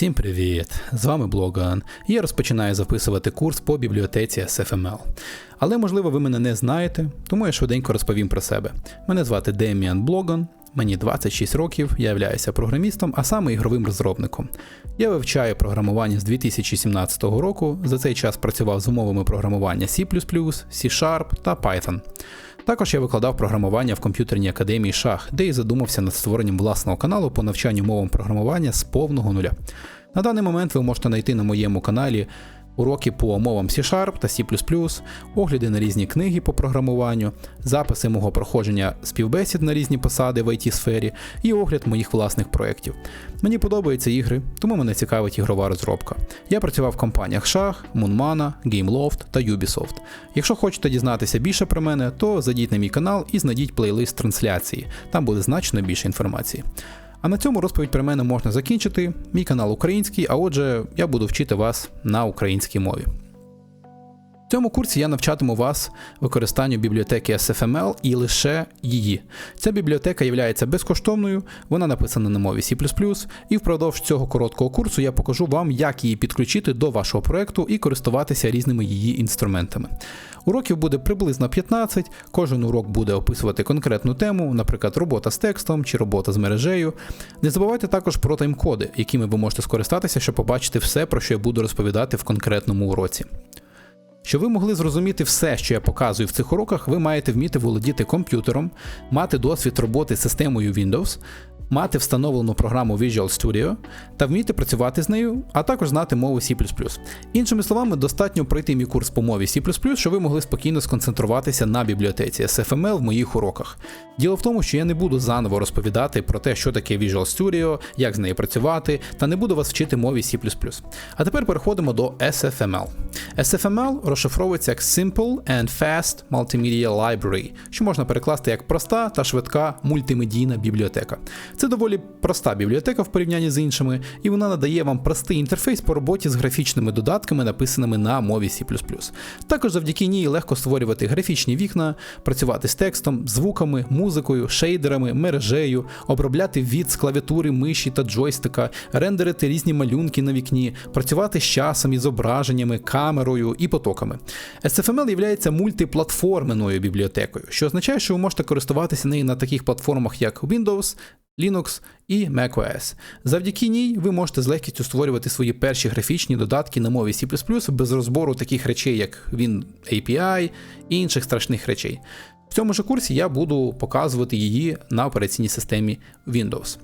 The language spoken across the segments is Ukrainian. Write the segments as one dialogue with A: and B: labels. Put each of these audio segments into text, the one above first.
A: Всім привіт! З вами Блоган. Я розпочинаю записувати курс по бібліотеці SFML. Але можливо ви мене не знаєте, тому я швиденько розповім про себе. Мене звати Деміан Блоган, мені 26 років, я являюся програмістом, а саме ігровим розробником. Я вивчаю програмування з 2017 року. За цей час працював з умовами програмування C, C Sharp та Python. Також я викладав програмування в комп'ютерній академії Шах, де і задумався над створенням власного каналу по навчанню мовам програмування з повного нуля. На даний момент ви можете знайти на моєму каналі уроки по мовам C-Sharp та C, огляди на різні книги по програмуванню, записи мого проходження співбесід на різні посади в it сфері і огляд моїх власних проєктів. Мені подобаються ігри, тому мене цікавить ігрова розробка. Я працював в компаніях Шах, Moonmana, GameLoft та Ubisoft. Якщо хочете дізнатися більше про мене, то зайдіть на мій канал і знайдіть плейлист трансляції, там буде значно більше інформації. А на цьому розповідь про мене можна закінчити. Мій канал український, а отже, я буду вчити вас на українській мові. В цьому курсі я навчатиму вас використанню бібліотеки SFML і лише її. Ця бібліотека є безкоштовною, вона написана на мові C, і впродовж цього короткого курсу я покажу вам, як її підключити до вашого проекту і користуватися різними її інструментами. Уроків буде приблизно 15, кожен урок буде описувати конкретну тему, наприклад, робота з текстом чи робота з мережею. Не забувайте також про тайм-коди, якими ви можете скористатися, щоб побачити все, про що я буду розповідати в конкретному уроці. Щоб ви могли зрозуміти все, що я показую в цих уроках, ви маєте вміти володіти комп'ютером, мати досвід роботи з системою Windows, мати встановлену програму Visual Studio та вміти працювати з нею, а також знати мову C. Іншими словами, достатньо пройти мій курс по мові C, щоб ви могли спокійно сконцентруватися на бібліотеці SFML в моїх уроках. Діло в тому, що я не буду заново розповідати про те, що таке Visual Studio, як з нею працювати, та не буду вас вчити мові C. А тепер переходимо до SFML. SFML розшифровується як Simple and Fast Multimedia Library, що можна перекласти як проста та швидка мультимедійна бібліотека. Це доволі проста бібліотека в порівнянні з іншими, і вона надає вам простий інтерфейс по роботі з графічними додатками, написаними на мові C. Також завдяки ній легко створювати графічні вікна, працювати з текстом, звуками, музикою, шейдерами, мережею, обробляти від з клавіатури, миші та джойстика, рендерити різні малюнки на вікні, працювати з часом і зображеннями, камерою і потоками. SFML є мультиплатформеною бібліотекою, що означає, що ви можете користуватися нею на таких платформах, як Windows, Linux і macOS. Завдяки ній ви можете з легкістю створювати свої перші графічні додатки на мові C без розбору таких речей, як він API і інших страшних речей. В цьому ж курсі я буду показувати її на операційній системі Windows.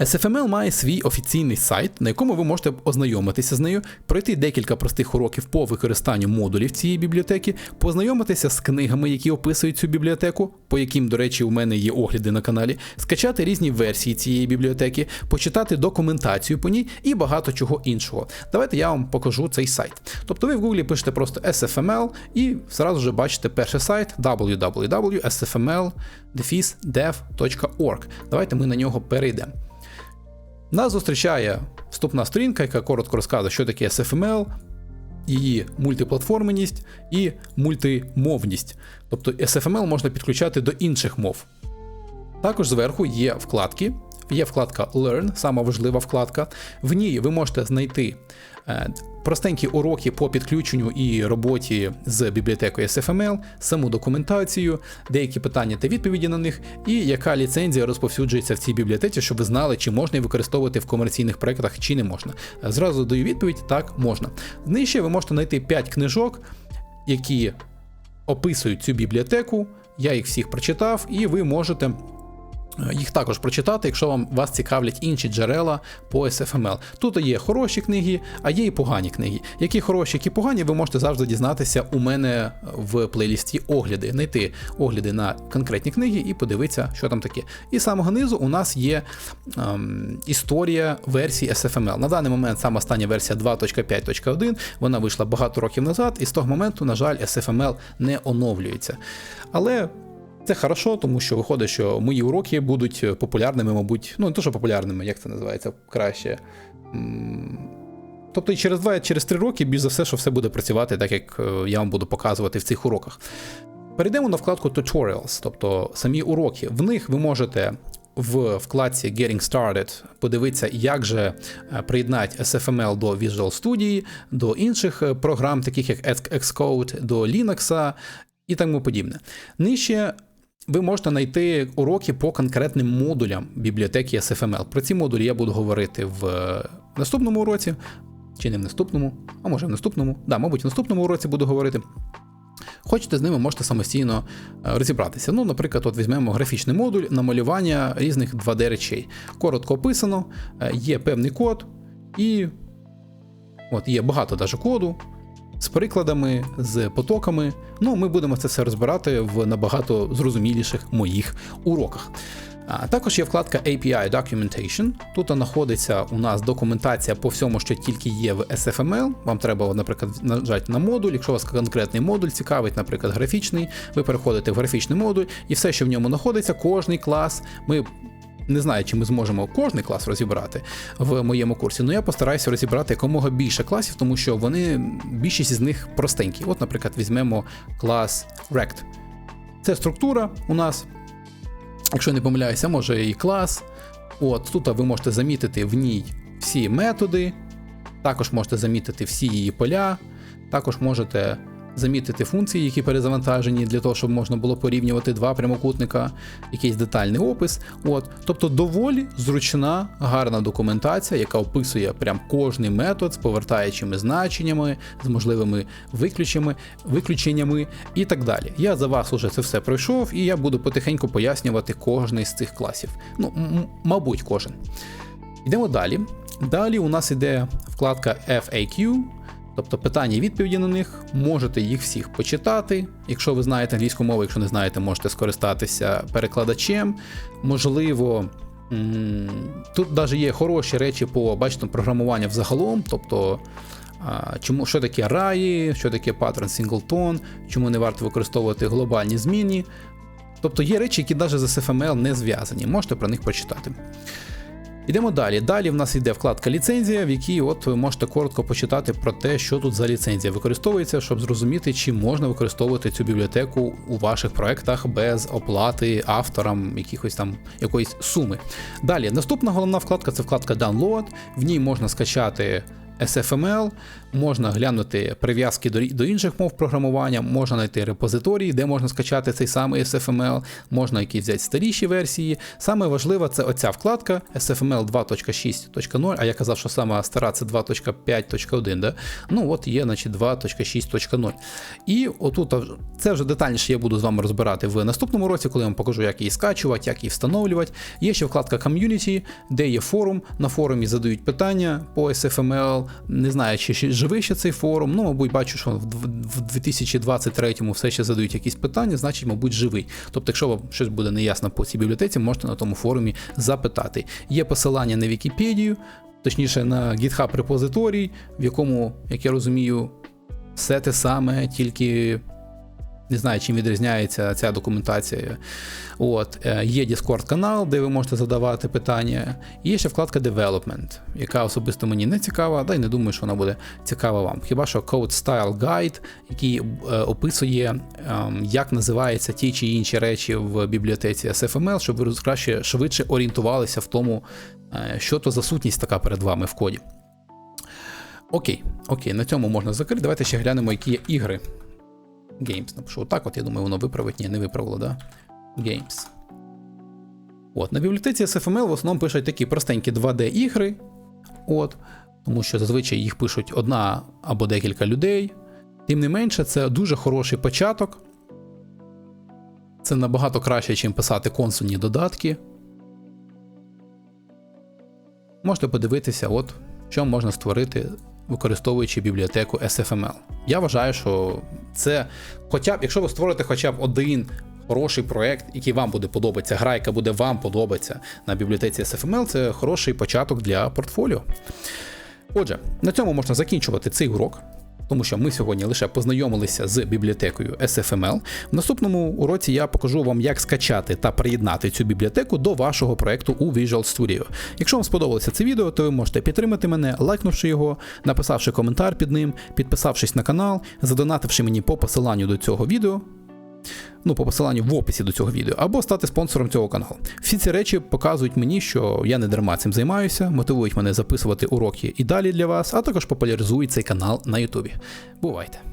A: SFML має свій офіційний сайт, на якому ви можете ознайомитися з нею, пройти декілька простих уроків по використанню модулів цієї бібліотеки, познайомитися з книгами, які описують цю бібліотеку, по яким, до речі, у мене є огляди на каналі, скачати різні версії цієї бібліотеки, почитати документацію по ній і багато чого іншого. Давайте я вам покажу цей сайт. Тобто ви в Google пишете просто SFML і зразу ж бачите перший сайт www.sfml.dev.org. Давайте ми на нього перейдемо. Нас зустрічає вступна сторінка, яка коротко розказує, що таке SFML, її мультиплатформеність і мультимовність. Тобто SFML можна підключати до інших мов. Також зверху є вкладки. Є вкладка Learn, сама важлива вкладка. В ній ви можете знайти Е, простенькі уроки по підключенню і роботі з бібліотекою SFML, саму документацію, деякі питання та відповіді на них, і яка ліцензія розповсюджується в цій бібліотеці, щоб ви знали, чи можна її використовувати в комерційних проєктах, чи не можна. Зразу даю відповідь: так, можна. Нижче ви можете знайти 5 книжок, які описують цю бібліотеку. Я їх всіх прочитав, і ви можете їх також прочитати, якщо вам вас цікавлять інші джерела по SFML. Тут є хороші книги, а є і погані книги. Які хороші, які погані, ви можете завжди дізнатися у мене в плейлісті огляди, знайти огляди на конкретні книги і подивитися, що там таке. І з самого низу у нас є ем, історія версії SFML. На даний момент саме остання версія 2.5.1, вона вийшла багато років назад, і з того моменту, на жаль, SFML не оновлюється. Але це хорошо, тому що виходить, що мої уроки будуть популярними, мабуть, ну не то, що популярними, як це називається краще. Тобто і через 2 через 3 роки, більш за все, що все буде працювати, так як е, я вам буду показувати в цих уроках. Перейдемо на вкладку Tutorials, тобто самі уроки. В них ви можете в вкладці Getting Started подивитися, як же е, приєднати SFML до Visual Studio, до інших е, програм, таких як Xcode, до Linux і тому подібне. Нижче ви можете знайти уроки по конкретним модулям бібліотеки SFML. Про ці модулі я буду говорити в е, наступному уроці, чи не в наступному, а може в наступному. Да, мабуть, в наступному уроці буду говорити. Хочете з ними, можете самостійно е, розібратися. Ну, наприклад, от візьмемо графічний модуль на малювання різних 2D речей. Коротко описано, е, є певний код, і от є багато даже коду з прикладами, з потоками. Ну, ми будемо це все розбирати в набагато зрозуміліших моїх уроках. А також є вкладка API Documentation. Тут знаходиться у нас документація по всьому, що тільки є в SFML. Вам треба, наприклад, нажати на модуль. Якщо у вас конкретний модуль цікавить, наприклад, графічний, ви переходите в графічний модуль, і все, що в ньому знаходиться, кожний клас. Ми не знаю, чи ми зможемо кожний клас розібрати в моєму курсі, але я постараюся розібрати якомога більше класів, тому що вони більшість з них простенькі. От, наприклад, візьмемо клас Rect. Це структура у нас. Якщо не помиляюся, може і клас. От Тут ви можете замітити в ній всі методи, також можете замітити всі її поля, також можете замітити функції, які перезавантажені, для того, щоб можна було порівнювати два прямокутника, якийсь детальний опис. От, Тобто доволі зручна, гарна документація, яка описує прям кожний метод з повертаючими значеннями, з можливими виключеннями, виключеннями і так далі. Я за вас уже це все пройшов, і я буду потихеньку пояснювати кожний з цих класів. Ну, мабуть, кожен. Йдемо далі. Далі у нас іде вкладка FAQ. Тобто питання і відповіді на них, можете їх всіх почитати. Якщо ви знаєте англійську мову, якщо не знаєте, можете скористатися перекладачем. Можливо, тут навіть є хороші речі по бачите, програмуванню взагалом. тобто чому, Що таке раї, що таке паттерн Singleton, чому не варто використовувати глобальні зміни. Тобто є речі, які навіть з SFML не зв'язані, можете про них почитати. Йдемо далі. Далі в нас йде вкладка ліцензія, в якій от ви можете коротко почитати про те, що тут за ліцензія використовується, щоб зрозуміти, чи можна використовувати цю бібліотеку у ваших проектах без оплати авторам якихось там якоїсь суми. Далі, наступна головна вкладка це вкладка Download. В ній можна скачати SFML, можна глянути прив'язки до інших мов програмування, можна знайти репозиторії, де можна скачати цей самий SFML, можна якісь взяти старіші версії. Саме важливе це оця вкладка SFML 2.6.0, а я казав, що сама стара це 2.5.1. да? Ну от є значить, 2.6.0. І отут це вже детальніше я буду з вами розбирати в наступному році, коли я вам покажу, як її скачувати, як її встановлювати. Є ще вкладка Community, де є форум. На форумі задають питання по SFML. Не знаю, чи живий ще цей форум. Ну, мабуть, бачу, що в 2023-му все ще задають якісь питання, значить, мабуть, живий. Тобто, якщо вам щось буде неясно по цій бібліотеці, можете на тому форумі запитати. Є посилання на Вікіпедію, точніше на GitHub репозиторій, в якому, як я розумію, все те саме, тільки не знаю, чим відрізняється ця документація. От, е, Є Discord канал, де ви можете задавати питання. Є ще вкладка Development, яка особисто мені не цікава, да й не думаю, що вона буде цікава вам. Хіба що Code Style Guide, який е, описує, ем, як називаються ті чи інші речі в бібліотеці SFML, щоб ви краще швидше орієнтувалися в тому, е, що то за сутність така перед вами в коді. Окей, окей, на цьому можна закрити. Давайте ще глянемо, які є ігри Games. Напишу отак, от я думаю, воно виправить. Ні, не виправило, да? Games. От, На бібліотеці SFML в основному пишуть такі простенькі 2D-ігри. От, Тому що зазвичай їх пишуть одна або декілька людей. Тим не менше, це дуже хороший початок. Це набагато краще, ніж писати консольні додатки. Можете подивитися, от, що можна створити використовуючи бібліотеку SFML. Я вважаю, що це, хоча б, якщо ви створите хоча б один хороший проект, який вам буде подобатися, гра, яка буде вам подобатися на бібліотеці SFML, це хороший початок для портфоліо. Отже, на цьому можна закінчувати цей урок тому що ми сьогодні лише познайомилися з бібліотекою SFML. В наступному уроці я покажу вам, як скачати та приєднати цю бібліотеку до вашого проекту у Visual Studio. Якщо вам сподобалося це відео, то ви можете підтримати мене, лайкнувши його, написавши коментар під ним, підписавшись на канал, задонативши мені по посиланню до цього відео. Ну, по посиланню в описі до цього відео, або стати спонсором цього каналу. Всі ці речі показують мені, що я не дарма цим займаюся, мотивують мене записувати уроки і далі для вас, а також популяризують цей канал на Ютубі. Бувайте!